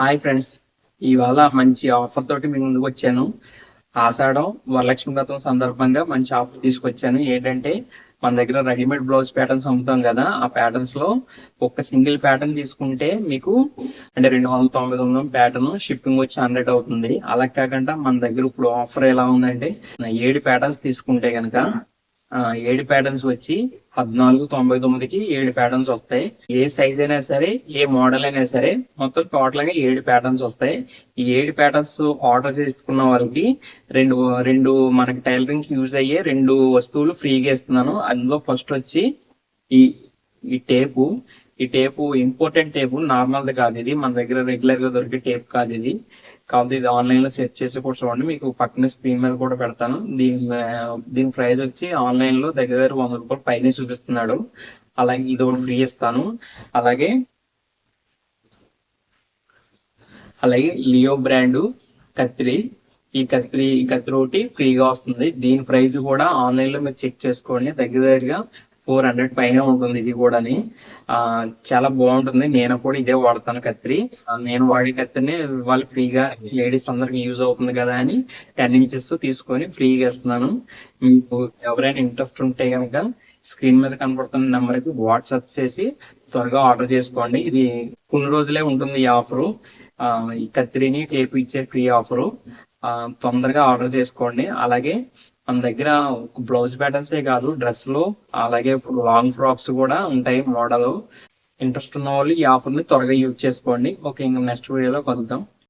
Hi friends ఇవాళ మంచి offer తోటి మీ ముందుకు వచ్చాను. ఆషాఢం వరలక్ష్మి వ్రతం సందర్భంగా మంచి ఆఫర్ తీసుకొచ్చాను. ఏంటంటే మన దగ్గర రెడీమేడ్ బ్లౌజ్ ప్యాటర్న్స్ అమ్ముతాం కదా ఆ ప్యాటర్న్స్లో ఒక సింగిల్ ప్యాటర్న్ తీసుకుంటే మీకు అంటే రెండు వందల తొంభై తొమ్మిది ప్యాటర్న్ షిప్పింగ్ వచ్చి హండ్రెడ్ అవుతుంది. అలా కాకుండా మన దగ్గర ఇప్పుడు ఆఫర్ ఎలా ఉందంటే ఏడు ప్యాటర్న్స్ తీసుకుంటే కనుక ఏడు ప్యాటర్న్స్ వచ్చి పద్నాలుగు తొంభై తొమ్మిదికి ఏడు ప్యాటర్న్స్ వస్తాయి. ఏ సైజ్ అయినా సరే ఏ మోడల్ అయినా సరే మొత్తం టోటల్గా ఏడు ప్యాటర్న్స్ వస్తాయి. ఈ ఏడు ప్యాటర్న్స్ ఆర్డర్ చేసుకున్న వాళ్ళకి రెండు రెండు మనకి టైలరింగ్ యూజ్ అయ్యే రెండు వస్తువులు ఫ్రీగా ఇస్తున్నాను. అందులో ఫస్ట్ వచ్చి ఈ ఈ టేపు ఈ టేపు ఇంపార్టెంట్ టేపు నార్మల్ది కాదు ఇది. మన దగ్గర రెగ్యులర్గా దొరికే టేప్ కాదు ఇది. కాబట్టి ఇది ఆన్లైన్లో సెర్చ్ చేసి కూడా చూడండి. మీకు పక్కన స్క్రీన్ మీద కూడా పెడతాను. దీని దీని ప్రైస్ వచ్చి ఆన్లైన్లో దగ్గర దగ్గర వంద రూపాయలు పైన చూపిస్తున్నాడు. అలాగే ఇది ఒకటి ఫ్రీ ఇస్తాను. అలాగే అలాగే లియో బ్రాండ్ కత్రి. ఈ కత్రి ఈ కత్తిరి ఒకటి ఫ్రీగా వస్తుంది. దీని ప్రైస్ కూడా ఆన్లైన్లో మీరు చెక్ చేసుకోండి. దగ్గర దగ్గరగా ఫోర్ హండ్రెడ్ పైన ఉంటుంది ఇది కూడాని. ఆ చాలా బాగుంటుంది. నేను కూడా ఇదే వాడతాను కత్తిరి నేను వాడే కత్తిరిని వాళ్ళు ఫ్రీగా లేడీస్ అందరికి యూజ్ అవుతుంది కదా అని టెన్ ఇంచెస్ తీసుకొని ఫ్రీగా ఇస్తున్నాను. మీకు ఎవరైనా ఇంట్రెస్ట్ ఉంటే కనుక స్క్రీన్ మీద కనపడుతున్న నెంబర్కి వాట్సాప్ చేసి త్వరగా ఆర్డర్ చేసుకోండి. ఇది కొన్ని రోజులే ఉంటుంది ఈ ఆఫరు. ఈ కత్తిరిని టేపు ఇచ్చే ఫ్రీ ఆఫరు. తొందరగా ఆర్డర్ చేసుకోండి. అలాగే మన దగ్గర బ్లౌజ్ ప్యాటర్న్స్ ఏ కాదు డ్రెస్లు అలాగే లాంగ్ ఫ్రాక్స్ కూడా ఉంటాయి మోడల్ ఇంట్రెస్ట్ ఉన్న వాళ్ళు ఈ ఆఫర్ని త్వరగా యూజ్ చేసుకోండి. ఓకే ఇంకా నెక్స్ట్ వీడియోలో కలుద్దాం.